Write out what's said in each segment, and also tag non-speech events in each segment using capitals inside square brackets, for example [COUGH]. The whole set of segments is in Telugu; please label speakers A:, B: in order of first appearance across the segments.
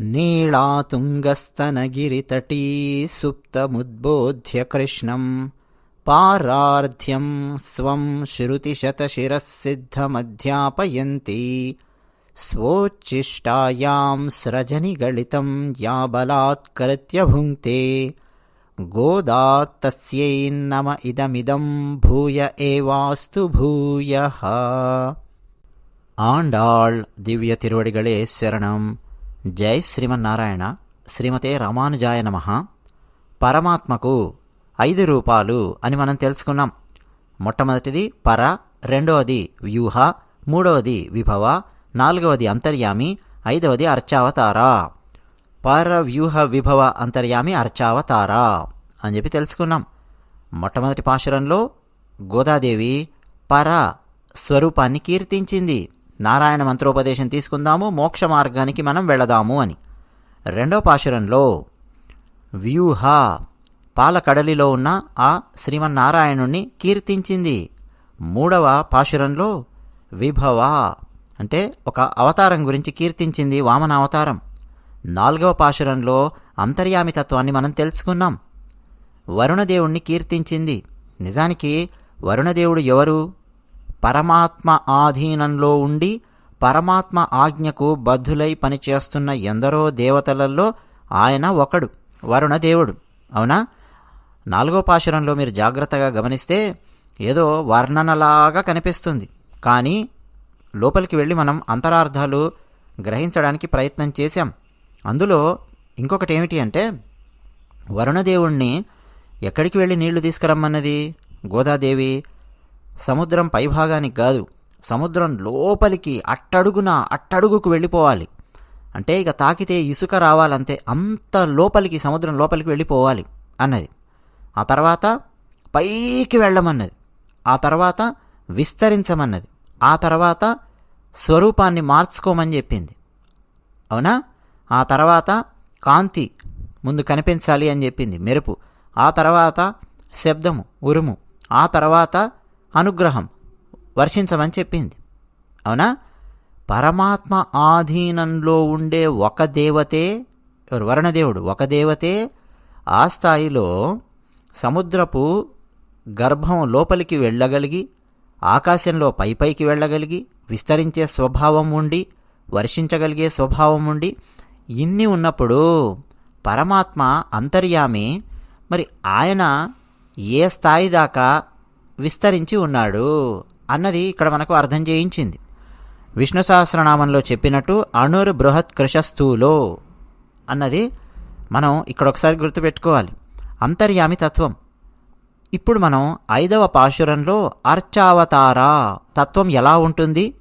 A: नीळातुङ्गस्तनगिरितटी सुप्तमुद्बोध्य कृष्णं पार्रार्ध्यं स्वं श्रुतिशतशिरःसिद्धमध्यापयन्ती स्वोच्चिष्टायां स्रजनिगळितं या बलात्कृत्य भुङ्क्ते गोदात्तस्यैन्नम इदमिदम् भूय एवास्तु भूयः। आण्डाळ् दिव्यतिरुवडिगळे शरणम्। జై శ్రీమన్నారాయణ. శ్రీమతే రామానుజాయ నమ. పరమాత్మకు ఐదు రూపాలు అని మనం తెలుసుకున్నాం. మొట్టమొదటిది పర రెండవది వ్యూహ మూడవది విభవ నాలుగవది అంతర్యామి ఐదవది అర్చావతార. పర వ్యూహ విభవ అంతర్యామి అర్చావతార అని చెప్పి తెలుసుకున్నాం. మొట్టమొదటి పాశురంలో గోదాదేవి పర స్వరూపాన్ని కీర్తించింది. నారాయణ మంత్రోపదేశం తీసుకుందాము మోక్ష మార్గానికి మనం వెళదాము అని. రెండో పాశురంలో వ్యూహ పాలకడలిలో ఉన్న ఆ శ్రీమన్నారాయణుణ్ణి కీర్తించింది. మూడవ పాశురంలో విభవ అంటే ఒక అవతారం గురించి కీర్తించింది వామన అవతారం. నాలుగవ పాశురంలో అంతర్యామి తత్వాన్ని మనం తెలుసుకున్నాం. వరుణదేవుణ్ణి కీర్తించింది. నిజానికి వరుణదేవుడు ఎవరు? పరమాత్మ ఆధీనంలో ఉండి పరమాత్మ ఆజ్ఞకు బద్ధులై పనిచేస్తున్న ఎందరో దేవతలలో ఆయన ఒకడు వరుణదేవుడు. అవునా? నాలుగో పాశురంలో మీరు జాగ్రత్తగా గమనిస్తే ఏదో వర్ణనలాగా కనిపిస్తుంది. కానీ లోపలికి వెళ్ళి మనం అంతరార్థాలు గ్రహించడానికి ప్రయత్నం చేశాం. అందులో ఇంకొకటి ఏమిటి అంటే వరుణదేవుణ్ణి ఎక్కడికి వెళ్ళి నీళ్ళు తీసుకురమ్మన్నది? గోదాదేవి సముద్రం పైభాగానికి కాదు సముద్రం లోపలికి అట్టడుగున అట్టడుగుకు వెళ్ళిపోవాలి. అంటే ఇక తాకితే ఇసుక రావాలంతే అంత లోపలికి సముద్రం లోపలికి వెళ్ళిపోవాలి అన్నది. ఆ తర్వాత పైకి వెళ్ళమన్నది. ఆ తర్వాత విస్తరించమన్నది. ఆ తర్వాత స్వరూపాన్ని మార్చుకోమని చెప్పింది. అవునా? ఆ తర్వాత కాంతి ముందు కనిపించాలి అని చెప్పింది. మెరుపు. ఆ తర్వాత శబ్దము ఉరుము. ఆ తర్వాత అనుగ్రహం వర్షించమని చెప్పింది. అవునా? పరమాత్మ ఆధీనంలో ఉండే ఒక దేవతే వరుణదేవుడు. ఒక దేవతే ఆ స్థాయిలో సముద్రపు గర్భం లోపలికి వెళ్ళగలిగి ఆకాశంలో పై పైకి వెళ్ళగలిగి విస్తరించే స్వభావం ఉండి వర్షించగలిగే స్వభావం ఉండి ఇన్ని ఉన్నప్పుడు పరమాత్మ అంతర్యామి మరి ఆయన ఏ స్థాయి దాకా విస్తరించి ఉన్నాడు అన్నది ఇక్కడ మనకు అర్థం చేయించింది. విష్ణు సహస్రనామంలో చెప్పినట్టు అణుర్ బృహత్ కృషస్థూలో అన్నది మనం ఇక్కడ ఒకసారి గుర్తుపెట్టుకోవాలి. అంతర్యామి తత్వం. ఇప్పుడు మనం ఐదవ పాశురంలో అర్చావతార తత్వం ఎలా ఉంటుంది?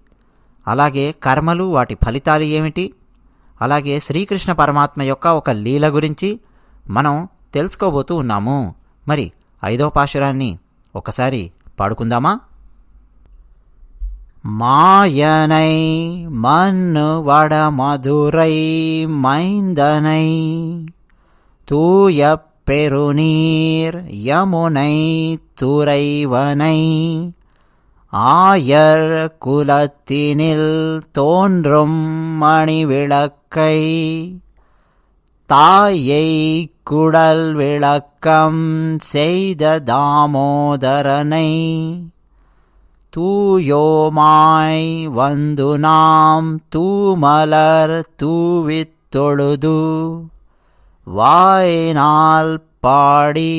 A: అలాగే కర్మలు వాటి ఫలితాలు ఏమిటి? అలాగే శ్రీకృష్ణ పరమాత్మ యొక్క ఒక లీల గురించి మనం తెలుసుకోబోతూ ఉన్నాము. మరి ఐదవ పాశురాన్ని ఒకసారి పాడుకుందామా மாயனை மண்ணு வடமதுரை மைந்தனை தூய பெருநீர் யமுனை துறைவனை ஆயர் குலத்தினில் தோன்றும் மணிவிளக்கை தாயை குடல் விளக்கம் செய்த தாமோதரனை தூயோமாய் வந்து நாம் தூமலர் தூவித் தொழுது வாயினால் பாடி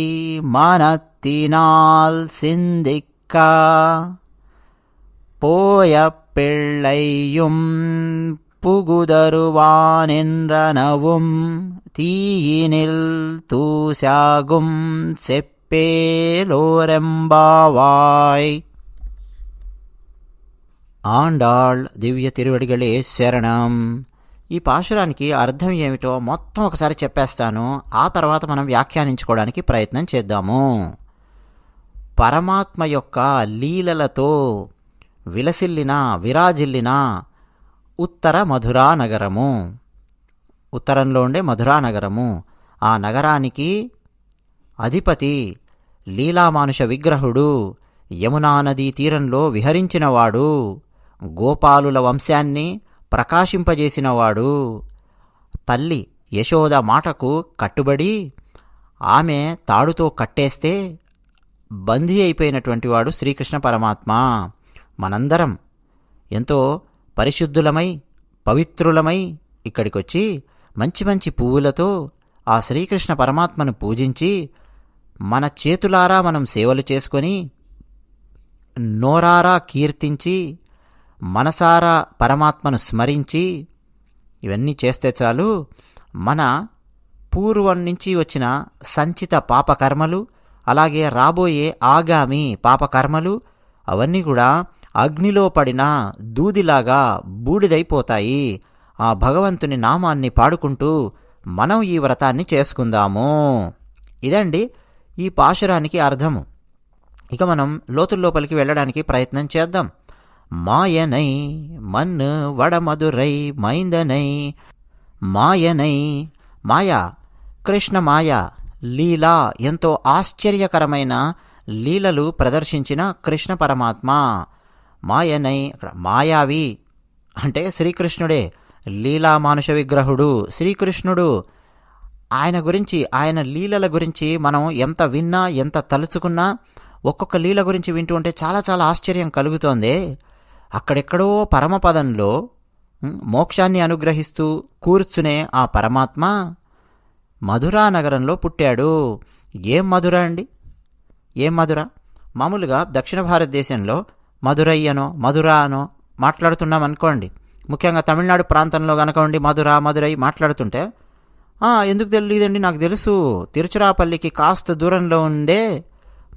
A: மனத்தினால் சிந்திக்க போய பிள்ளையும் புகுதருவானென்றனவும் தீயினில் தூசாகும் செப்பேலோரெம்பாவாய் ఆండాళ్ దివ్య తిరువడిగలే శరణం ఈ పాశురానికి అర్థం ఏమిటో మొత్తం ఒకసారి చెప్పేస్తాను ఆ తర్వాత మనం వ్యాఖ్యానించుకోవడానికి ప్రయత్నం చేద్దాము పరమాత్మ యొక్క లీలలతో విలసిల్లిన విరాజిల్లిన ఉత్తర మధురా నగరము. ఉత్తరంలో ఉండే మధురా నగరము. ఆ నగరానికి అధిపతి లీలామానుష విగ్రహుడు యమునా నదీ తీరంలో విహరించినవాడు. గోపాలుల వంశాన్ని ప్రకాశింపజేసినవాడు. తల్లి యశోద మాటకు కట్టుబడి ఆమె తాడుతో కట్టేస్తే బందీ అయిపోయినటువంటి వాడు శ్రీకృష్ణ పరమాత్మ. మనందరం ఎంతో పరిశుద్ధులమై పవిత్రులమై ఇక్కడికొచ్చి మంచి మంచి పువ్వులతో ఆ శ్రీకృష్ణ పరమాత్మను పూజించి మన చేతులారా మనం సేవలు చేసుకొని నోరారా కీర్తించి మనసారా పరమాత్మను స్మరించి ఇవన్నీ చేస్తే చాలు మన పూర్వం నుంచి వచ్చిన సంచిత పాపకర్మలు అలాగే రాబోయే ఆగామి పాపకర్మలు అవన్నీ కూడా అగ్నిలో పడిన దూదిలాగా బూడిదైపోతాయి. ఆ భగవంతుని నామాన్ని పాడుకుంటూ మనం ఈ వ్రతాన్ని చేసుకుందాము. ఇదండి ఈ పాశురానికి అర్థము. ఇక మనం లోతుల్లోపలికి వెళ్ళడానికి ప్రయత్నం చేద్దాం. మాయనై మన్ను వడమధురై మైందనై మాయనై మాయా కృష్ణ మాయ లీలా ఎంతో ఆశ్చర్యకరమైన లీలలు ప్రదర్శించిన కృష్ణ పరమాత్మ. మాయనై అక్కడ మాయావి అంటే శ్రీకృష్ణుడే లీలా మానుష విగ్రహుడు శ్రీకృష్ణుడు. ఆయన గురించి ఆయన లీలల గురించి మనం ఎంత విన్నా ఎంత తలుచుకున్నా ఒక్కొక్క లీల గురించి వింటూ ఉంటే చాలా చాలా ఆశ్చర్యం కలుగుతోంది. అక్కడెక్కడో పరమపదంలో మోక్షాన్ని అనుగ్రహిస్తూ కూర్చునే ఆ పరమాత్మ మధురా నగరంలో పుట్టాడు. ఏం మధుర అండి? ఏం మధుర? మామూలుగా దక్షిణ భారతదేశంలో మధురై అనో మధుర అనో మాట్లాడుతున్నాం అనుకోండి. ముఖ్యంగా తమిళనాడు ప్రాంతంలో కనుక ఉండి మధుర మధురై మాట్లాడుతుంటే ఎందుకు తెలియదండి నాకు తెలుసు. తిరుచిరాపల్లికి కాస్త దూరంలో ఉండే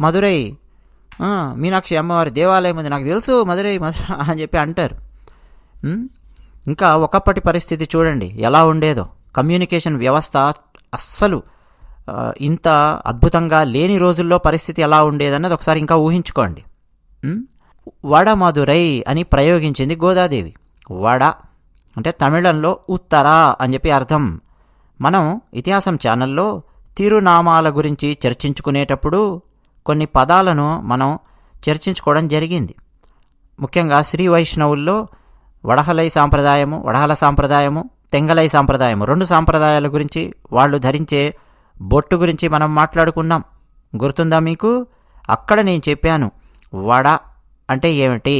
A: మధురై. మీనాక్షి అమ్మవారి దేవాలయం ఉంది. నాకు తెలుసు మధురై మధుర [LAUGHS] అని చెప్పి అంటారు. ఇంకా ఒకప్పటి పరిస్థితి చూడండి. ఎలా ఉండేదో. కమ్యూనికేషన్ వ్యవస్థ అస్సలు ఇంత అద్భుతంగా లేని రోజుల్లో పరిస్థితి ఎలా ఉండేదన్నది ఒకసారి ఇంకా ఊహించుకోండి. వడమధురై అని ప్రయోగించింది గోదాదేవి. వడ అంటే తమిళంలో ఉత్తర అని చెప్పి అర్థం. మనం ఇతిహాసం ఛానల్లో తిరునామాల గురించి చర్చించుకునేటప్పుడు కొన్ని పదాలను మనం చర్చించుకోవడం జరిగింది. ముఖ్యంగా శ్రీ వైష్ణవుల్లో వడహలై సాంప్రదాయము వడహల సాంప్రదాయము తెంగలై సాంప్రదాయము రెండు సాంప్రదాయాల గురించి వాళ్ళు ధరించే బొట్టు గురించి మనం మాట్లాడుకున్నాం. గుర్తుందా మీకు? అక్కడ నేను చెప్పాను వడ అంటే ఏమిటి?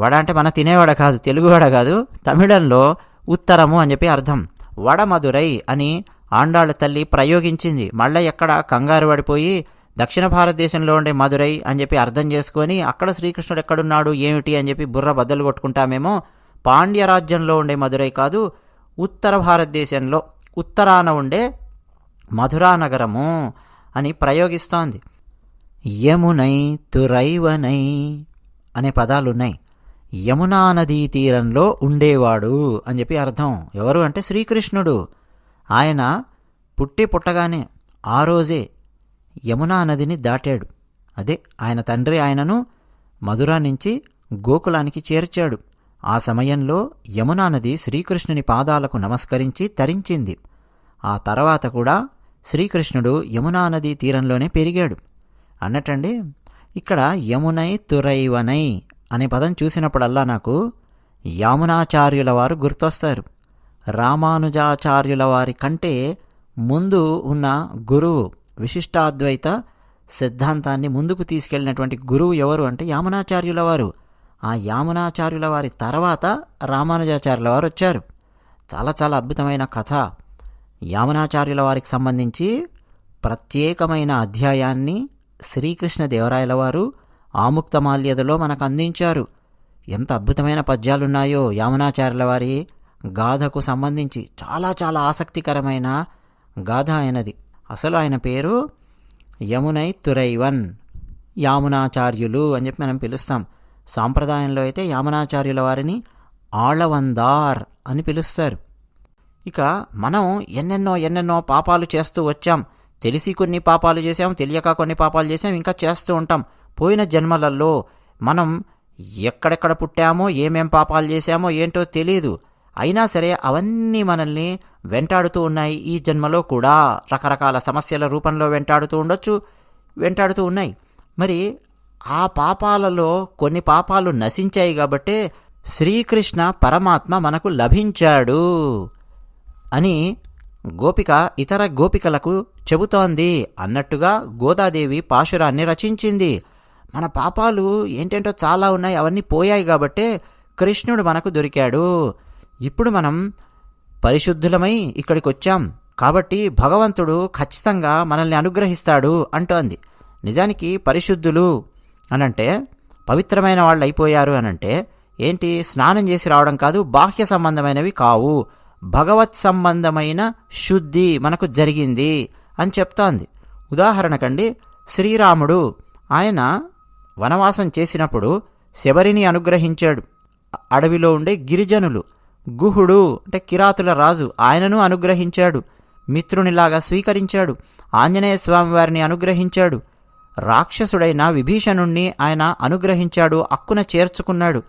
A: వడ అంటే మన తినేవాడ కాదు తెలుగు వడ కాదు తమిళంలో ఉత్తరము అని చెప్పి అర్థం. వడమధురై అని ఆండాళ్ళ తల్లి ప్రయోగించింది. మళ్ళీ ఎక్కడ? కంగారు పడిపోయి దక్షిణ భారతదేశంలో ఉండే మధురై అని చెప్పి అర్థం చేసుకొని అక్కడ శ్రీకృష్ణుడు ఎక్కడున్నాడు ఏమిటి అని చెప్పి బుర్ర బద్దలు కొట్టుకుంటామేమో పాండ్య రాజ్యంలో ఉండే మధురై కాదు ఉత్తర భారతదేశంలో ఉత్తరాన ఉండే మధురా నగరము అని ప్రయోగిస్తోంది. యమునై తురైవనై అనే పదాలున్నాయి. యమునా నదీ తీరంలో ఉండేవాడు అని చెప్పి అర్థం. ఎవరు అంటే శ్రీకృష్ణుడు. ఆయన పుట్టి పుట్టగానే ఆ రోజే యమునా నదిని దాటాడు. అదే ఆయన తండ్రి ఆయనను మధుర నుంచి గోకులానికి చేర్చాడు. ఆ సమయంలో యమునా నది శ్రీకృష్ణుని పాదాలకు నమస్కరించి తరించింది. ఆ తర్వాత కూడా శ్రీకృష్ణుడు యమునా నదీ తీరంలోనే పెరిగాడు. అన్నట్టండి ఇక్కడ యమునై తురైవనై అనే పదం చూసినప్పుడల్లా నాకు యామునాచార్యుల వారు గుర్తొస్తారు. రామానుజాచార్యుల వారి కంటే ముందు ఉన్న గురువు విశిష్టాద్వైత సిద్ధాంతాన్ని ముందుకు తీసుకెళ్ళినటువంటి గురువు ఎవరు అంటే యామునాచార్యుల వారు. ఆ యామునాచార్యుల వారి తర్వాత రామానుజాచార్యుల వారు వచ్చారు. చాలా చాలా అద్భుతమైన కథ. యామునాచార్యుల వారికి సంబంధించి ప్రత్యేకమైన అధ్యాయాన్ని శ్రీకృష్ణ దేవరాయల వారు ఆముక్తమాల్యదలో మనకు అందించారు ఎంత అద్భుతమైన పద్యాలున్నాయో యామునాచార్యుల వారి గాథకు సంబంధించి. చాలా చాలా ఆసక్తికరమైన గాథ ఆయనది. అసలు ఆయన పేరు యమునై తురైవన్ యామునాచార్యులు అని చెప్పి మనం పిలుస్తాం. సాంప్రదాయంలో అయితే యామునాచార్యుల వారిని ఆళవందార్ అని పిలుస్తారు. ఇక మనం ఎన్నెన్నో ఎన్నెన్నో పాపాలు చేస్తూ వచ్చాం. తెలిసి కొన్ని పాపాలు చేసాం తెలియక కొన్ని పాపాలు చేసాం ఇంకా చేస్తూ ఉంటాం. పోయిన జన్మలలో మనం ఎక్కడెక్కడ పుట్టామో ఏమేం పాపాలు చేశామో ఏంటో తెలియదు అయినా సరే అవన్నీ మనల్ని వెంటాడుతూ ఉన్నాయి ఈ జన్మలో కూడా. రకరకాల సమస్యల రూపంలో వెంటాడుతూ ఉండొచ్చు వెంటాడుతూ ఉన్నాయి. మరి ఆ పాపాలలో కొన్ని పాపాలు నశించాయి కాబట్టే శ్రీకృష్ణ పరమాత్మ మనకు లభించాడు అని గోపిక ఇతర గోపికలకు చెబుతోంది. అన్నట్టుగా గోదాదేవి పాశురాన్ని రచించింది. మన పాపాలు ఏంటంటో చాలా ఉన్నాయి. అవన్నీ పోయాయి కాబట్టే కృష్ణుడు మనకు దొరికాడు. ఇప్పుడు మనం పరిశుద్ధులమై ఇక్కడికి వచ్చాం కాబట్టి భగవంతుడు ఖచ్చితంగా మనల్ని అనుగ్రహిస్తాడు అంటోంది. నిజానికి పరిశుద్ధులు అనంటే పవిత్రమైన వాళ్ళు అయిపోయారు అనంటే ఏంటి స్నానం చేసి రావడం కాదు బాహ్య సంబంధమైనవి కావు. భగవత్ సంబంధమైన శుద్ధి మనకు జరిగింది అని చెప్తోంది. ఉదాహరణకండి శ్రీరాముడు ఆయన వనవాసం చేసినప్పుడు శబరిని అనుగ్రహించాడు. అడవిలో ఉండే గిరిజనులు గుహుడు అంటే కిరాతుల రాజు ఆయనను అనుగ్రహించాడు. మిత్రునిలాగా స్వీకరించాడు. ఆంజనేయ స్వామివారిని అనుగ్రహించాడు. రాక్షసుడైన విభీషణుణ్ణి ఆయన అనుగ్రహించాడు అక్కున చేర్చుకున్నాడు.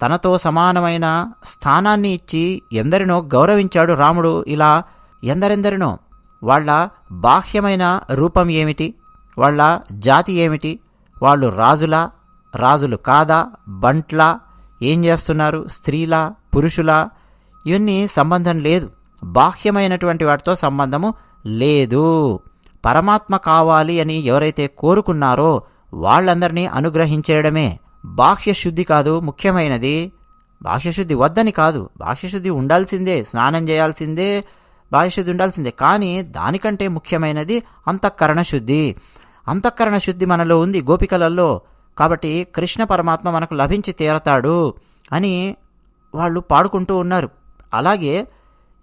A: తనతో సమానమైన స్థానాన్ని ఇచ్చి ఎందరినో గౌరవించాడు రాముడు. ఇలా ఎందరెందరినో? వాళ్ళ బాహ్యమైన రూపం ఏమిటి? వాళ్ళ జాతి ఏమిటి? వాళ్ళు రాజులా? రాజులు కాదా? బంట్లా? ఏం చేస్తున్నారు? స్త్రీలా? పురుషులా? ఇవన్నీ సంబంధం లేదు. బాహ్యమైనటువంటి వాటితో సంబంధము లేదు. పరమాత్మ కావాలి అని ఎవరైతే కోరుకున్నారో వాళ్ళందరినీ అనుగ్రహించేయడమే. బాహ్యశుద్ధి కాదు ముఖ్యమైనది బాహ్యశుద్ధి వద్దని కాదు. బాహ్యశుద్ధి ఉండాల్సిందే స్నానం చేయాల్సిందే బాహ్యశుద్ధి ఉండాల్సిందే. కానీ దానికంటే ముఖ్యమైనది అంతఃకరణ శుద్ధి అంతఃకరణ శుద్ధి మనలో ఉంది గోపికలలో. కాబట్టి కృష్ణ పరమాత్మ మనకు లభించి తీరతాడు అని వాళ్ళు పాడుకుంటూ ఉన్నారు. అలాగే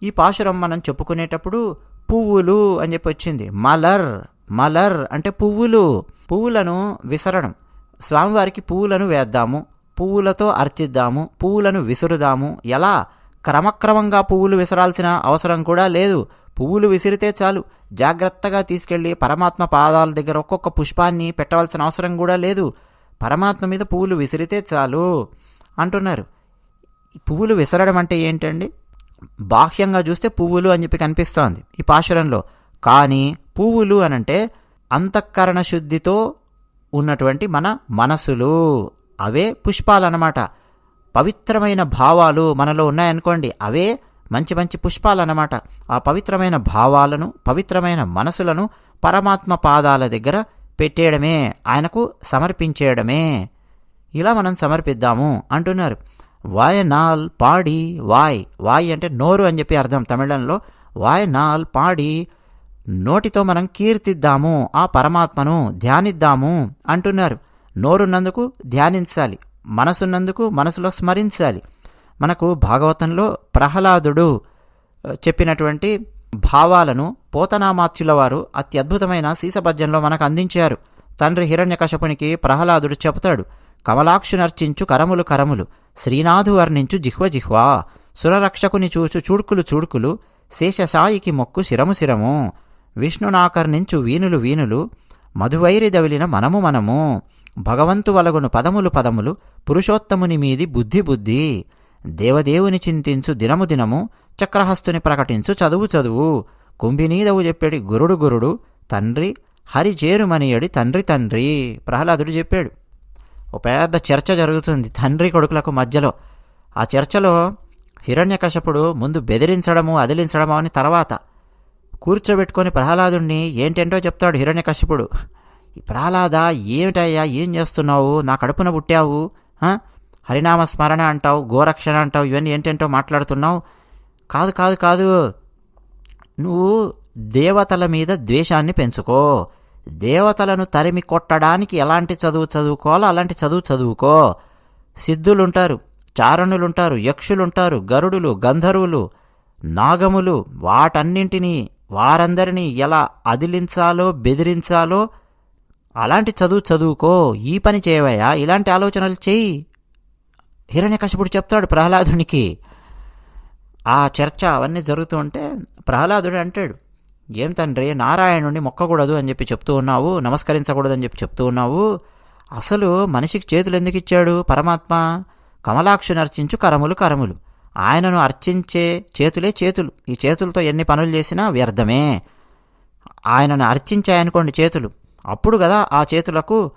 A: ఈ పాశురం మనం చెప్పుకునేటప్పుడు పువ్వులు అని చెప్పి వచ్చింది. మలర్ మలర్ అంటే పువ్వులు. పువ్వులను విసరడం. స్వామివారికి పువ్వులను వేద్దాము పువ్వులతో అర్చిద్దాము పువ్వులను విసురుదాము. ఎలా? క్రమక్రమంగా పువ్వులు విసరాల్సిన అవసరం కూడా లేదు. పువ్వులు విసిరితే చాలు. జాగ్రత్తగా తీసుకెళ్ళి పరమాత్మ పాదాల దగ్గర ఒక్కొక్క పుష్పాన్ని పెట్టవలసిన అవసరం కూడా లేదు. పరమాత్మ మీద పువ్వులు విసిరితే చాలు అంటున్నారు. పువ్వులు విసరడం అంటే ఏంటండి? బాహ్యంగా చూస్తే పువ్వులు అని చెప్పి కనిపిస్తోంది ఈ పాశురంలో. కానీ పువ్వులు అనంటే అంతఃకరణ శుద్ధితో ఉన్నటువంటి మన మనసులు. అవే పుష్పాలన్నమాట. పవిత్రమైన భావాలు మనలో ఉన్నాయనుకోండి అవే మంచి మంచి పుష్పాలన్నమాట. ఆ పవిత్రమైన భావాలను పవిత్రమైన మనసులను పరమాత్మ పాదాల దగ్గర పెట్టేయడమే ఆయనకు సమర్పించేయడమే. ఇలా మనం సమర్పిద్దాము అంటున్నారు. వాయనాల్ పాడి వాయ్ వాయ్ అంటే నోరు అని చెప్పి అర్థం తమిళంలో. వాయనాల్ పాడి నోటితో మనం కీర్తిద్దాము ఆ పరమాత్మను ధ్యానిద్దాము అంటున్నారు. నోరున్నందుకు ధ్యానించాలి మనసున్నందుకు మనసులో స్మరించాలి. మనకు భాగవతంలో ప్రహ్లాదుడు చెప్పినటువంటి భావాలను పోతనామాత్యుల వారు అత్యద్భుతమైన సీసభజ్యంలో మనకు అందించారు. తండ్రి హిరణ్యకశపునికి ప్రహ్లాదుడు చెబుతాడు కమలాక్షునర్చించు కరములు కరములు శ్రీనాథు వర్ణించు జిహ్వ జిహ్వా సురరక్షకుని చూచు చూడుకులు చూడుకులు శేషసాయికి మొక్కు శిరము శిరము విష్ణునాకర్ణించు వీనులు వీనులు మధువైరి దవిలిన మనము మనము భగవంతు వలగును పదములు పదములు పురుషోత్తముని మీది బుద్ధి బుద్ధి దేవదేవుని చింతించు దినము దినము చక్రహస్తుని ప్రకటించు చదువు చదువు కుంభినీదవు చెప్పాడు గురుడు గురుడు తండ్రి హరి చేరుమనియడి తండ్రి తండ్రి ప్రహ్లాదుడు చెప్పాడు. ఒక పెద్ద చర్చ జరుగుతుంది తండ్రి కొడుకులకు మధ్యలో. ఆ చర్చలో హిరణ్యకశపుడు ముందు బెదిరించడము అదిలించడము అని తర్వాత కూర్చోబెట్టుకొని ప్రహ్లాదుణ్ణి ఏంటేంటో చెప్తాడు హిరణ్యకశిపుడు ప్రహ్లాద ఏమిటయ్యా ఏం చేస్తున్నావు? నా కడుపున పుట్టావు. హరినామ స్మరణ అంటావు గోరక్షణ అంటావు ఇవన్నీ ఏంటేంటో మాట్లాడుతున్నావు? కాదు కాదు కాదు. నువ్వు దేవతల మీద ద్వేషాన్ని పెంచుకో. దేవతలను తరిమి కొట్టడానికి ఎలాంటి చదువు చదువుకోవాలో అలాంటి చదువు చదువుకో. సిద్ధులుంటారు చారణులుంటారు యక్షులుంటారు గరుడులు గంధర్వులు నాగములు వాటన్నింటినీ వారందరినీ ఎలా అదిలించాలో బెదిరించాలో అలాంటి చదువు చదువుకో ఈ పని చేయవయ్యా ఇలాంటి ఆలోచనలు చెయ్యి హిరణ్యకశిపుడు చెప్తాడు ప్రహ్లాదునికి. ఆ చర్చ అవన్నీ జరుగుతూ ఉంటే ప్రహ్లాదుడు అంటాడు ఏం తండ్రి నారాయణుడిని మొక్కకూడదు అని చెప్పి చెప్తూ ఉన్నావు నమస్కరించకూడదు అని చెప్పి చెప్తూ ఉన్నావు. అసలు మనిషికి చేతులు ఎందుకు ఇచ్చాడు పరమాత్మ? కమలాక్షు నర్చించు కరములు కరములు. ఆయనను అర్చించే చేతులే చేతులు. ఈ చేతులతో ఎన్ని పనులు చేసినా వ్యర్థమే. ఆయనను అర్చించాయనుకోండి చేతులు. అప్పుడు కదా ఆ చేతులకు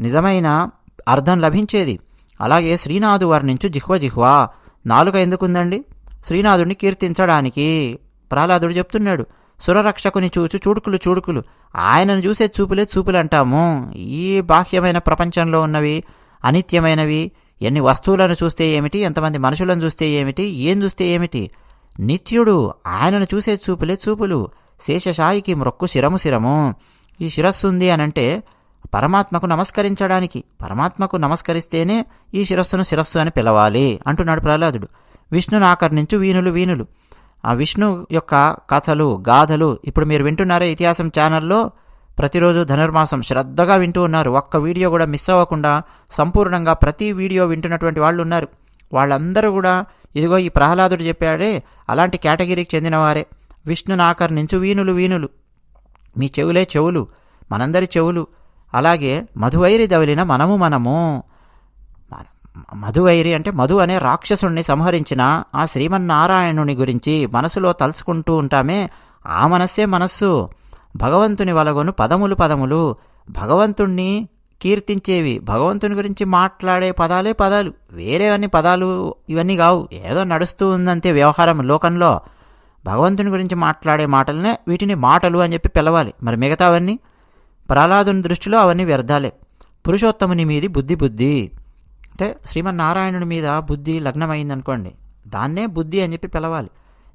A: నిజమైన అర్థం లభించేది. అలాగే శ్రీనాథు వర్ణించు జిహ్వ జిహ్వ. నాలుక ఎందుకుందండి? శ్రీనాథుడిని కీర్తించడానికి. ప్రహ్లాదుడు చెప్తున్నాడు సురరక్షకుని చూచు చూడుకులు చూడుకులు. ఆయనను చూసే చూపులే చూపులు అంటాము ఈ బాహ్యమైన ప్రపంచంలో ఉన్నవి అనిత్యమైనవి ఎన్ని వస్తువులను చూస్తే ఏమిటి? ఎంతమంది మనుషులను చూస్తే ఏమిటి? ఏం చూస్తే ఏమిటి? నిత్యుడు ఆయనను చూసే చూపులే చూపులు. శేషశాయికి మ్రొక్కు శిరము శిరము. ఈ శిరస్సు ఉంది అనంటే పరమాత్మకు నమస్కరించడానికి పరమాత్మకు నమస్కరిస్తేనే ఈ శిరస్సును శిరస్సు అని పిలవాలి అంటున్నాడు ప్రహ్లాదుడు. విష్ణును ఆకర్ణించు వీణులు వీణులు. ఆ విష్ణు యొక్క కథలు గాథలు ఇప్పుడు మీరు వింటున్నారే ఇతిహాసం ఛానల్లో? ప్రతిరోజు ధనుర్మాసం శ్రద్ధగా వింటూ ఉన్నారు. ఒక్క వీడియో కూడా మిస్ అవ్వకుండా సంపూర్ణంగా ప్రతి వీడియో వింటున్నటువంటి వాళ్ళు ఉన్నారు. వాళ్ళందరూ కూడా ఇదిగో ఈ ప్రహ్లాదుడు చెప్పాడే అలాంటి కేటగిరీకి చెందినవారే. విష్ణు నాకర్ నుంచి వీణులు వీణులు. మీ చెవులే చెవులు మనందరి చెవులు. అలాగే మధువైరి దవలిన మనము మనము. మధువైరి అంటే మధు అనే రాక్షసుణ్ణి సంహరించిన ఆ శ్రీమన్నారాయణుని గురించి మనసులో తలుచుకుంటూ ఉంటామే. ఆ మనస్సే మనస్సు. భగవంతుని వలగొను పదములు పదములు. భగవంతుణ్ణి కీర్తించేవి భగవంతుని గురించి మాట్లాడే పదాలే పదాలు. వేరే అన్ని పదాలు ఇవన్నీ కావు. ఏదో నడుస్తూ ఉందంతే వ్యవహారం లోకంలో. భగవంతుని గురించి మాట్లాడే మాటలనే వీటిని మాటలు అని చెప్పి పిలవాలి. మరి మిగతావన్నీ? ప్రహ్లాదుని దృష్టిలో అవన్నీ వ్యర్థాలే. పురుషోత్తముని మీది బుద్ధి బుద్ధి. అంటే శ్రీమన్నారాయణుని మీద బుద్ధి లగ్నమైందనుకోండి. దాన్నే బుద్ధి అని చెప్పి పిలవాలి.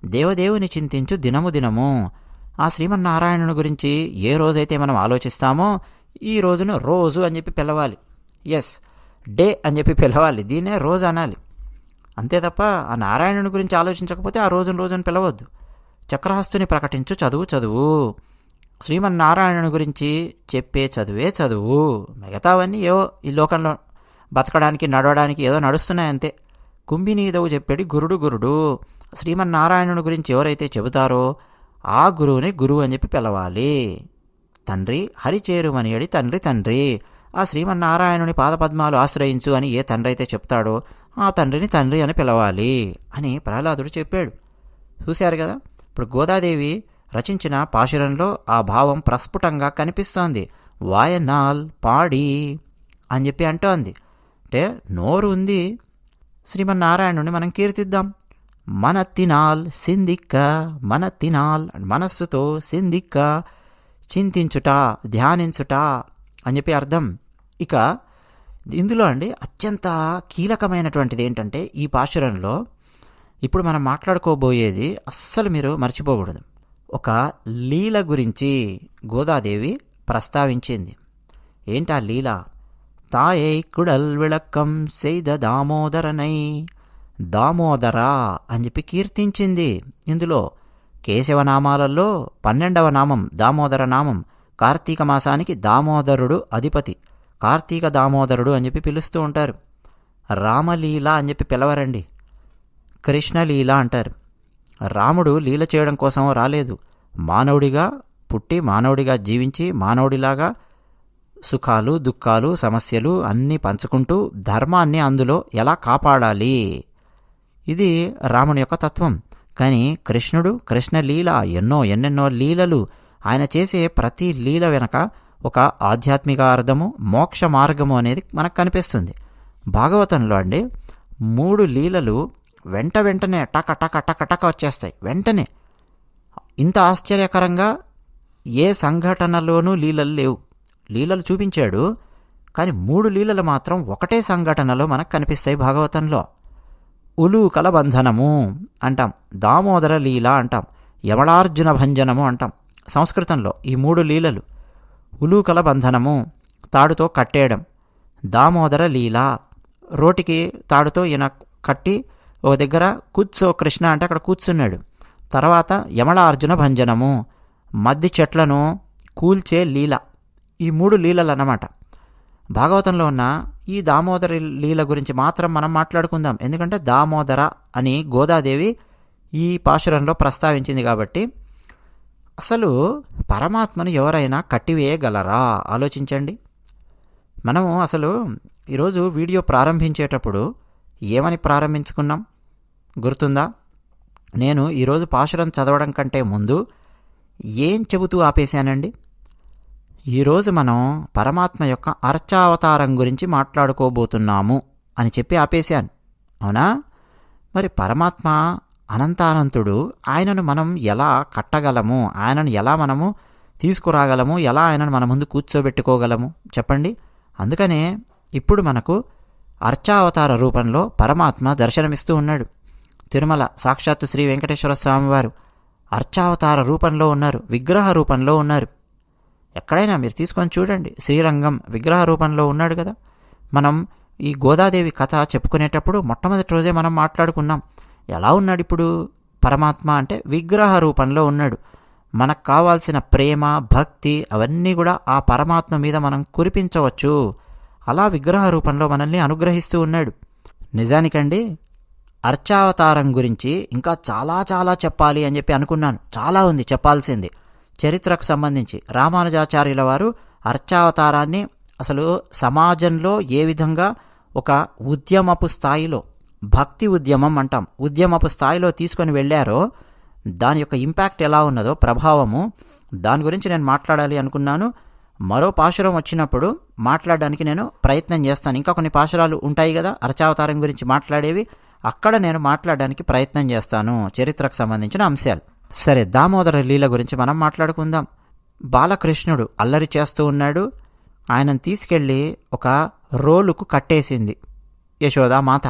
A: దేవదేవుని చింతించు దినము దినము. ఆ శ్రీమన్నారాయణుని గురించి ఏ రోజైతే మనం ఆలోచిస్తామో ఈ రోజును రోజు అని చెప్పి పిలవాలి. ఎస్ డే అని చెప్పి పిలవాలి. దీన్నే రోజు అనాలి. అంతే తప్ప ఆ నారాయణుని గురించి ఆలోచించకపోతే ఆ రోజును రోజును పిలవద్దు. చక్రహస్తుని ప్రకటించు చదువు చదువు. శ్రీమన్నారాయణుని గురించి చెప్పే చదువే చదువు. మిగతావన్నీ ఏవో ఈ లోకంలో బతకడానికి నడవడానికి ఏదో నడుస్తున్నాయి అంతే. కుంభినీదవు చెప్పేది గురుడు గురుడు. శ్రీమన్నారాయణుని గురించి ఎవరైతే చెబుతారో ఆ గురువుని గురువు అని చెప్పి పిలవాలి. తండ్రి హరిచేరుమనియడి తండ్రి తండ్రి ఆ శ్రీమన్నారాయణుని పాదపద్మాలు ఆశ్రయించు అని ఏ తండ్రి అయితే చెప్తాడో ఆ తండ్రిని తండ్రి అని పిలవాలి అని ప్రహ్లాదుడు చెప్పాడు. చూశారు కదా? ఇప్పుడు గోదాదేవి రచించిన పాశురంలో ఆ భావం ప్రస్ఫుటంగా కనిపిస్తోంది. వాయనాల్ పాడి అని చెప్పి అంటోంది. అంటే నోరు ఉంది శ్రీమన్నారాయణుని మనం కీర్తిద్దాం. మన తినాల్ సిందిక్క మన తినాల్ మనస్సుతో సిందిక్క చింతించుట ధ్యానించుట అని చెప్పి అర్థం. ఇక ఇందులో అండి అత్యంత కీలకమైనటువంటిది ఏంటంటే ఈ పాశురంలో ఇప్పుడు మనం మాట్లాడుకోబోయేది అస్సలు మీరు మర్చిపోకూడదు. ఒక లీల గురించి గోదాదేవి ప్రస్తావించింది. ఏంటా లీల? తాయై కుడల్ విళక్కం సెయ్ద దామోదరనై దామోదర అని చెప్పి కీర్తించింది. ఇందులో కేశవనామాలలో పన్నెండవ నామం దామోదర నామం కార్తీక మాసానికి దామోదరుడు అధిపతి కార్తీక దామోదరుడు అని చెప్పి పిలుస్తూ ఉంటారు. రామలీల అని చెప్పి పిలవరండి. కృష్ణలీల అంటారు. రాముడు లీల చేయడం కోసం రాలేదు. మానవుడిగా పుట్టి మానవుడిగా జీవించి మానవుడిలాగా సుఖాలు దుఃఖాలు సమస్యలు అన్నీ పంచుకుంటూ ధర్మాన్ని అందులో ఎలా కాపాడాలి? ఇది రాముని యొక్క తత్వం. కానీ కృష్ణుడు కృష్ణ లీల ఎన్నో ఎన్నెన్నో లీలలు ఆయన చేసే ప్రతి లీల వెనక ఒక ఆధ్యాత్మిక అర్థము మోక్ష మార్గము అనేది మనకు కనిపిస్తుంది. భాగవతంలో అండి మూడు లీలలు వెంట వెంటనే టక టక టక టక వచ్చేస్తాయి. వెంటనే. ఇంత ఆశ్చర్యకరంగా ఏ సంఘటనలోనూ లీలలు లేవు. లీలలు చూపించాడు కానీ మూడు లీలలు మాత్రం ఒకటే సంఘటనలో మనకు కనిపిస్తాయి భాగవతంలో. ఉలూకల బంధనము అంటాం. దామోదర లీల అంటాం. యమళార్జున భంజనము అంటాం. సంస్కృతంలో ఈ మూడు లీలలు ఉలూకల బంధనము తాడుతో కట్టేయడం దామోదర లీల రోటికి తాడుతో ఈయన కట్టి ఒక దగ్గర కూర్చో కృష్ణ అంటే అక్కడ కూర్చున్నాడు. తర్వాత యమళార్జున భంజనము మద్ది చెట్లను కూల్చే లీల. ఈ మూడు లీలలు అన్నమాట. భాగవతంలో ఉన్న ఈ దామోదర లీల గురించి మాత్రం మనం మాట్లాడుకుందాం. ఎందుకంటే దామోదర అని గోదాదేవి ఈ పాశురంలో ప్రస్తావించింది కాబట్టి అసలు పరమాత్మను ఎవరైనా కట్టివేయగలరా? ఆలోచించండి. మనము అసలు ఈరోజు వీడియో ప్రారంభించేటప్పుడు ఏమని ప్రారంభించుకున్నాం? గుర్తుందా? నేను ఈరోజు పాశురం చదవడం కంటే ముందు ఏం చెబుతూ ఆపేశానండి? ఈరోజు మనం పరమాత్మ యొక్క అర్చావతారం గురించి మాట్లాడుకోబోతున్నాము అని చెప్పి ఆపేశాను. అవునా? మరి పరమాత్మ అనంతానంతుడు ఆయనను మనం ఎలా కట్టగలము? ఆయనను ఎలా మనము తీసుకురాగలము? ఎలా ఆయనను మన ముందు కూర్చోబెట్టుకోగలము? చెప్పండి. అందుకనే ఇప్పుడు మనకు అర్చావతార రూపంలో పరమాత్మ దర్శనమిస్తూ ఉన్నాడు. తిరుమల సాక్షాత్తు శ్రీ వెంకటేశ్వర స్వామివారు అర్చావతార రూపంలో ఉన్నారు విగ్రహ రూపంలో ఉన్నారు. ఎక్కడైనా మీరు తీసుకొని చూడండి. శ్రీరంగం విగ్రహ రూపంలో ఉన్నాడు కదా. మనం ఈ గోదాదేవి కథ చెప్పుకునేటప్పుడు మొట్టమొదటి రోజే మనం మాట్లాడుకున్నాం. ఎలా ఉన్నాడు ఇప్పుడు? పరమాత్మ అంటే విగ్రహ రూపంలో ఉన్నాడు. మనకు కావాల్సిన ప్రేమ భక్తి అవన్నీ కూడా ఆ పరమాత్మ మీద మనం కురిపించవచ్చు. అలా విగ్రహ రూపంలో మనల్ని అనుగ్రహిస్తూ ఉన్నాడు. నిజానికండి అర్చావతారం గురించి ఇంకా చాలా చాలా చెప్పాలి అని చెప్పి అనుకున్నాను. చాలా ఉంది చెప్పాల్సింది. చరిత్రకు సంబంధించి. రామానుజాచార్యుల వారు అర్చావతారాన్ని అసలు సమాజంలో ఏ విధంగా ఒక ఉద్యమపు స్థాయిలో భక్తి ఉద్యమం అంటాం ఉద్యమపు స్థాయిలో తీసుకొని వెళ్ళారో దాని యొక్క ఇంపాక్ట్ ఎలా ఉన్నదో ప్రభావము దాని గురించి నేను మాట్లాడాలి అనుకున్నాను. మరో పాశురం వచ్చినప్పుడు మాట్లాడడానికి నేను ప్రయత్నం చేస్తాను. ఇంకా కొన్ని పాశురాలు ఉంటాయి కదా అర్చావతారం గురించి మాట్లాడేవి అక్కడ నేను మాట్లాడడానికి ప్రయత్నం చేస్తాను చరిత్రకు సంబంధించిన అంశాలు. సరే దామోదర లీల గురించి మనం మాట్లాడుకుందాం. బాలకృష్ణుడు అల్లరి చేస్తూ ఉన్నాడు. ఆయనను తీసుకెళ్ళి ఒక రోలుకు కట్టేసింది. యశోదా మాత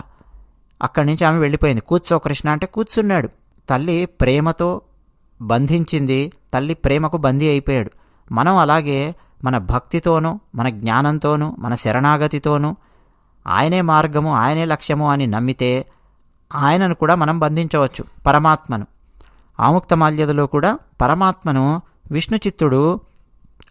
A: అక్కడి నుంచి ఆమె వెళ్ళిపోయింది. కూర్చో కృష్ణ అంటే కూర్చున్నాడు. తల్లి ప్రేమతో బంధించింది. తల్లి ప్రేమకు బందీ అయిపోయాడు. మనం అలాగే మన భక్తితోనూ మన జ్ఞానంతోనూ మన శరణాగతితోనూ ఆయనే మార్గము ఆయనే లక్ష్యము అని నమ్మితే ఆయనను కూడా మనం బంధించవచ్చు పరమాత్మను. ఆముక్తమాల్యదలో కూడా పరమాత్మను విష్ణుచిత్తుడు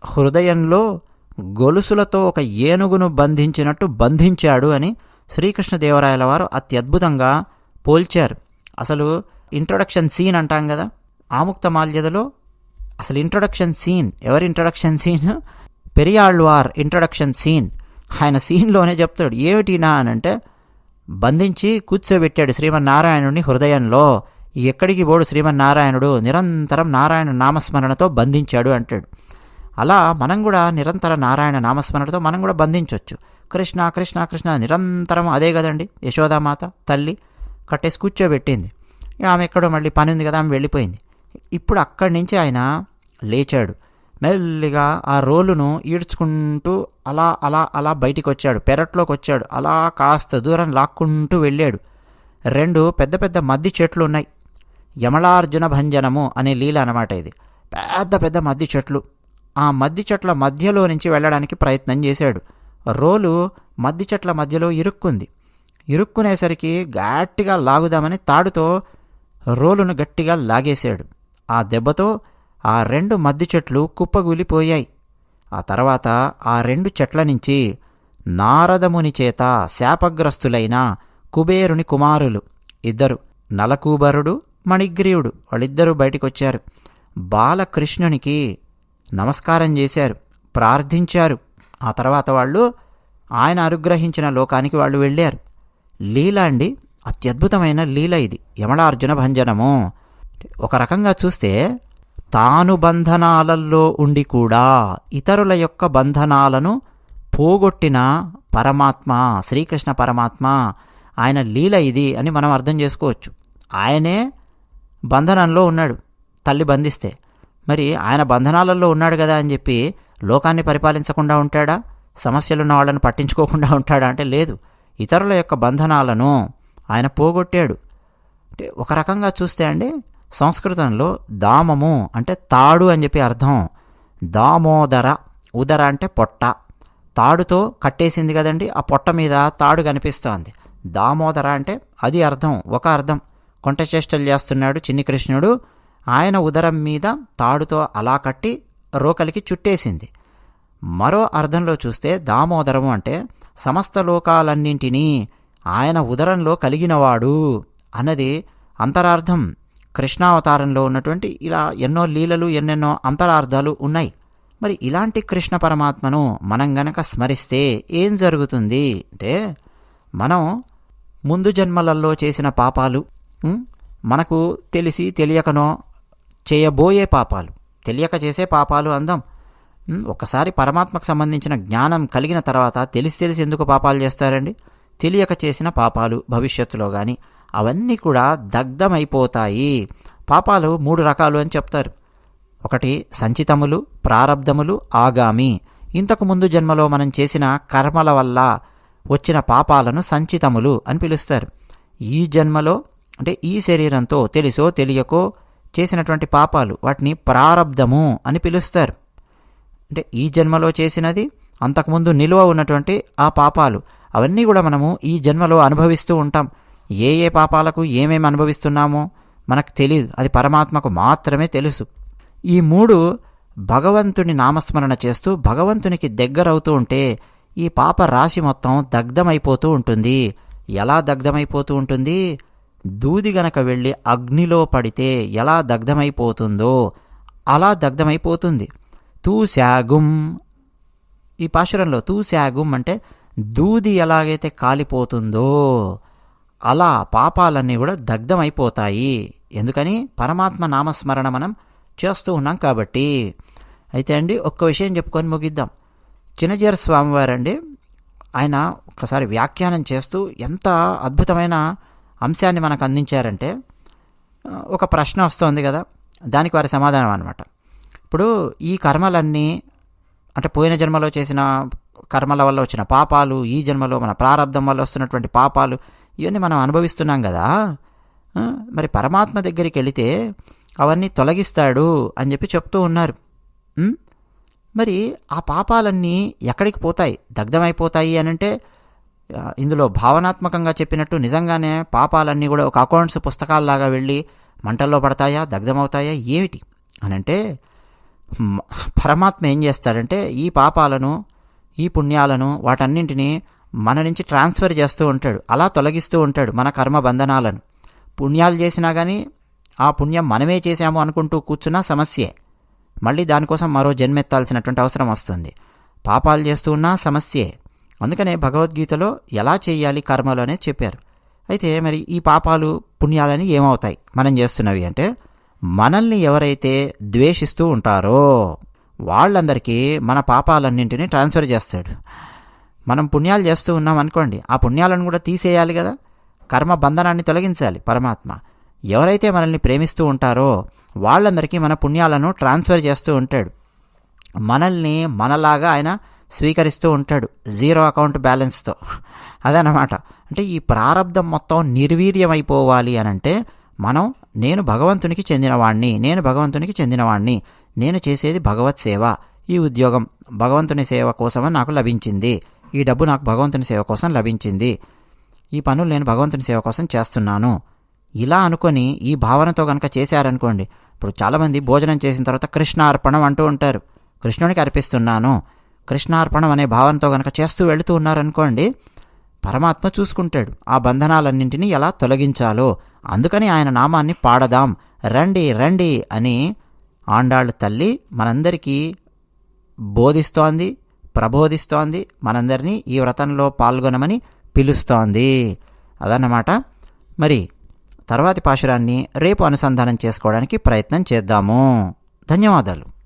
A: హృదయంలో గొలుసులతో ఒక ఏనుగును బంధించినట్టు బంధించాడు అని శ్రీకృష్ణదేవరాయల వారు అత్యద్భుతంగా పోల్చారు. అసలు ఇంట్రొడక్షన్ సీన్ అంటాం కదా ఆముక్తమాల్యదలో అసలు ఇంట్రొడక్షన్ సీన్ ఎవరి introduction scene Periyalvar introduction scene ఆయన సీన్లోనే చెప్తాడు ఏమిటినా అని అంటే బంధించి కూర్చోబెట్టాడు శ్రీమన్నారాయణుని హృదయంలో. ఎక్కడికి పోడు శ్రీమన్నారాయణుడు? నిరంతరం నారాయణ నామస్మరణతో బంధించాడు అంటాడు. అలా మనం కూడా నిరంతర నారాయణ నామస్మరణతో మనం కూడా బంధించవచ్చు కృష్ణ కృష్ణ కృష్ణ నిరంతరం అదే కదండి? యశోదామాత తల్లి కట్టేసి కూర్చోబెట్టింది. ఆమె ఎక్కడో మళ్ళీ పని ఉంది కదా ఆమె వెళ్ళిపోయింది. ఇప్పుడు అక్కడి నుంచి ఆయన లేచాడు. మెల్లిగా ఆ రోలును ఈడ్చుకుంటూ అలా అలా అలా బయటికి వచ్చాడు పెరట్లోకి వచ్చాడు అలా కాస్త దూరం లాక్కుంటూ వెళ్ళాడు. రెండు పెద్ద పెద్ద మద్ది చెట్లు ఉన్నాయి యమలార్జున భంజనము అనే లీల అనమాట ఇది. పెద్ద పెద్ద మద్ది చెట్లు. ఆ మద్ది చెట్ల మధ్యలో నుంచి వెళ్ళడానికి ప్రయత్నం చేశాడు. రోలు మద్ది చెట్ల మధ్యలో ఇరుక్కుంది. ఇరుక్కునేసరికి గట్టిగా లాగుదామని తాడుతో రోలును గట్టిగా లాగేశాడు. ఆ దెబ్బతో ఆ రెండు మద్ది చెట్లు కుప్పగూలిపోయాయి. ఆ తర్వాత ఆ రెండు చెట్ల నుంచి నారదముని చేత శాపగ్రస్తులైన కుబేరుని కుమారులు ఇద్దరు. నలకూబరుడు మణిగ్రీవుడు వాళ్ళిద్దరూ బయటికొచ్చారు. బాలకృష్ణునికి నమస్కారం చేశారు. ప్రార్థించారు. ఆ తర్వాత వాళ్ళు ఆయన అనుగ్రహించిన లోకానికి వాళ్ళు వెళ్ళారు. లీల అండి అత్యద్భుతమైన లీల ఇది. యమళార్జున భంజనము. ఒక రకంగా చూస్తే తాను బంధనాలల్లో ఉండి కూడా ఇతరుల యొక్క బంధనాలను పోగొట్టిన పరమాత్మ శ్రీకృష్ణ పరమాత్మ ఆయన లీల ఇది అని మనం అర్థం చేసుకోవచ్చు. ఆయనే బంధనంలో ఉన్నాడు. తల్లి బంధిస్తే. మరి ఆయన బంధనాలలో ఉన్నాడు కదా అని చెప్పి లోకాన్ని పరిపాలించకుండా ఉంటాడా? సమస్యలున్న వాళ్ళని పట్టించుకోకుండా ఉంటాడా? అంటే లేదు. ఇతరుల యొక్క బంధనాలను ఆయన పోగొట్టాడు. అంటే ఒక రకంగా చూస్తే అండి సంస్కృతంలో దామము అంటే తాడు అని చెప్పి అర్థం. దామోదర ఉదర అంటే పొట్ట. తాడుతో కట్టేసింది కదండి ఆ పొట్ట మీద తాడు కనిపిస్తోంది. దామోదర అంటే అది అర్థం ఒక అర్థం. కొంట చేష్టలు చేస్తున్నాడు చిన్ని కృష్ణుడు. ఆయన ఉదరం మీద తాడుతో అలా కట్టి రోకలికి చుట్టేసింది. మరో అర్థంలో చూస్తే దామోదరము అంటే సమస్త లోకాలన్నింటినీ ఆయన ఉదరంలో కలిగినవాడు అన్నది అంతరార్థం. కృష్ణావతారంలో ఉన్నటువంటి ఇలా ఎన్నో లీలలు ఎన్నెన్నో అంతరార్థాలు ఉన్నాయి. మరి ఇలాంటి కృష్ణ పరమాత్మను మనం గనక స్మరిస్తే ఏం జరుగుతుంది అంటే మనం ముందు జన్మలలో చేసిన పాపాలు మనకు తెలిసి తెలియకనో చేయబోయే పాపాలు. తెలియక చేసే పాపాలు అందాం. ఒకసారి పరమాత్మకు సంబంధించిన జ్ఞానం కలిగిన తర్వాత తెలిసి తెలిసి ఎందుకు పాపాలు చేస్తారండి? తెలియక చేసిన పాపాలు భవిష్యత్తులో కానీ అవన్నీ కూడా దగ్ధమైపోతాయి. పాపాలు మూడు రకాలు అని చెప్తారు. ఒకటి సంచితములు ప్రారబ్ధములు ఆగామి. ఇంతకు ముందు జన్మలో మనం చేసిన కర్మల వల్ల వచ్చిన పాపాలను సంచితములు అని పిలుస్తారు. ఈ జన్మలో అంటే ఈ శరీరంతో తెలుసో తెలియకో చేసినటువంటి పాపాలు వాటిని ప్రారబ్ధము అని పిలుస్తారు. అంటే ఈ జన్మలో చేసినది అంతకుముందు నిలువ ఉన్నటువంటి ఆ పాపాలు అవన్నీ కూడా మనము ఈ జన్మలో అనుభవిస్తూ ఉంటాం. ఏ ఏ పాపాలకు ఏమేమి అనుభవిస్తున్నామో మనకు తెలియదు అది పరమాత్మకు మాత్రమే తెలుసు. ఈ మూడు భగవంతుని నామస్మరణ చేస్తూ భగవంతునికి దగ్గరవుతూ ఉంటే ఈ పాప రాశి మొత్తం దగ్ధమైపోతూ ఉంటుంది. ఎలా దగ్ధమైపోతూ ఉంటుంది? దూది గనక వెళ్ళి అగ్నిలో పడితే ఎలా దగ్ధమైపోతుందో అలా దగ్ధమైపోతుంది. తూశాగుం. ఈ పాశురంలో తూశాగుం అంటే దూది ఎలాగైతే కాలిపోతుందో అలా పాపాలన్నీ కూడా దగ్ధమైపోతాయి. ఎందుకని? పరమాత్మ నామస్మరణ మనం చేస్తూ ఉన్నాం కాబట్టి. అయితే అండి ఒక్క విషయం చెప్పుకొని ముగిద్దాం. చిన్నజీర స్వామివారండి ఆయన ఒకసారి వ్యాఖ్యానం చేస్తూ ఎంత అద్భుతమైన అంశాన్ని మనకు అందించారంటే ఒక ప్రశ్న వస్తుంది కదా దానికి వారి సమాధానం అనమాట ఇప్పుడు ఈ కర్మలన్నీ అంటే పోయిన జన్మలో చేసిన కర్మల వల్ల వచ్చిన పాపాలు ఈ జన్మలో మన ప్రారంధం వల్ల వస్తున్నటువంటి పాపాలు ఇవన్నీ మనం అనుభవిస్తున్నాం కదా మరి పరమాత్మ దగ్గరికి వెళితే అవన్నీ తొలగిస్తాడు అని చెప్పి చెప్తూ ఉన్నారు. మరి ఆ పాపాలన్నీ ఎక్కడికి పోతాయి? దగ్ధమైపోతాయి అని అంటే ఇందులో భావనాత్మకంగా చెప్పినట్టు నిజంగానే పాపాలన్నీ కూడా ఒక అకౌంట్స్ పుస్తకాల్లాగా వెళ్ళి మంటల్లో పడతాయా దగ్ధమవుతాయా ఏమిటి? అని అంటే పరమాత్మ ఏం చేస్తాడంటే ఈ పాపాలను ఈ పుణ్యాలను వాటన్నింటినీ మన నుంచి ట్రాన్స్ఫర్ చేస్తూ ఉంటాడు. అలా తొలగిస్తూ ఉంటాడు మన కర్మ బంధనాలను. పుణ్యాలు చేసినా కానీ ఆ పుణ్యం మనమే చేశాము అనుకుంటూ కూర్చున్నా సమస్యే. మళ్ళీ దానికోసం మరో జన్మెత్తాల్సినటువంటి అవసరం వస్తుంది. పాపాలు చేస్తూ ఉన్నా సమస్యే. అందుకనే భగవద్గీతలో ఎలా చేయాలి కర్మలు అనేది చెప్పారు. అయితే మరి ఈ పాపాలు పుణ్యాలని ఏమవుతాయి? మనం చేస్తున్నవి అంటే మనల్ని ఎవరైతే ద్వేషిస్తూ ఉంటారో వాళ్ళందరికీ మన పాపాలన్నింటినీ ట్రాన్స్ఫర్ చేస్తాడు. మనం పుణ్యాలు చేస్తూ ఉన్నాం అనుకోండి ఆ పుణ్యాలను కూడా తీసేయాలి కదా. కర్మ బంధనాన్ని తొలగించాలి పరమాత్మ. ఎవరైతే మనల్ని ప్రేమిస్తూ ఉంటారో వాళ్ళందరికీ మన పుణ్యాలను ట్రాన్స్ఫర్ చేస్తూ ఉంటాడు. మనల్ని మనలాగా ఆయన స్వీకరిస్తూ ఉంటాడు. జీరో అకౌంట్ బ్యాలెన్స్తో. అదనమాట అంటే ఈ ప్రారంధం మొత్తం నిర్వీర్యమైపోవాలి అని అంటే మనం నేను భగవంతునికి చెందినవాణ్ణి నేను భగవంతునికి చెందినవాణ్ణి నేను చేసేది భగవత్ సేవ. ఈ ఉద్యోగం భగవంతుని సేవ కోసమని నాకు లభించింది. ఈ డబ్బు నాకు భగవంతుని సేవ కోసం లభించింది. ఈ పనులు నేను భగవంతుని సేవ కోసం చేస్తున్నాను. ఇలా అనుకొని ఈ భావనతో కనుక చేశారనుకోండి ఇప్పుడు చాలామంది భోజనం చేసిన తర్వాత కృష్ణ అర్పణం అంటూ ఉంటారు. కృష్ణునికి అర్పిస్తున్నాను. కృష్ణార్పణం అనే భావనతో కనుక చేస్తూ వెళుతూ ఉన్నారనుకోండి పరమాత్మ చూసుకుంటాడు ఆ బంధనాలన్నింటినీ ఎలా తొలగించాలో అందుకని ఆయన నామాన్ని పాడదాం రండి రండి అని ఆండాళ్ళు తల్లి మనందరికీ బోధిస్తోంది ప్రబోధిస్తోంది మనందరినీ ఈ వ్రతంలో పాల్గొనమని పిలుస్తోంది. అదన్నమాట. మరి తర్వాతి పాశురాన్ని రేపు అనుసంధానం చేసుకోవడానికి ప్రయత్నం చేద్దాము. ధన్యవాదాలు.